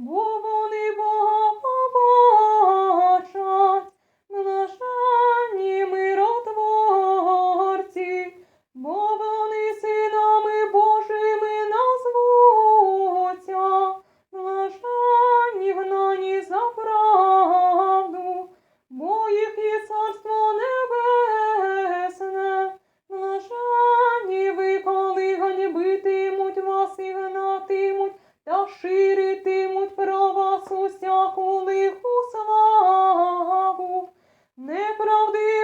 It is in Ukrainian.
бо вони Бога побачать, блаженні миротворці, бо вони синами Божими назвуться, блаженні гнані за правду, бо їх є царство небесне, блаженні ви, коли ганьбитимуть вас і гнатимуть та ши. morir.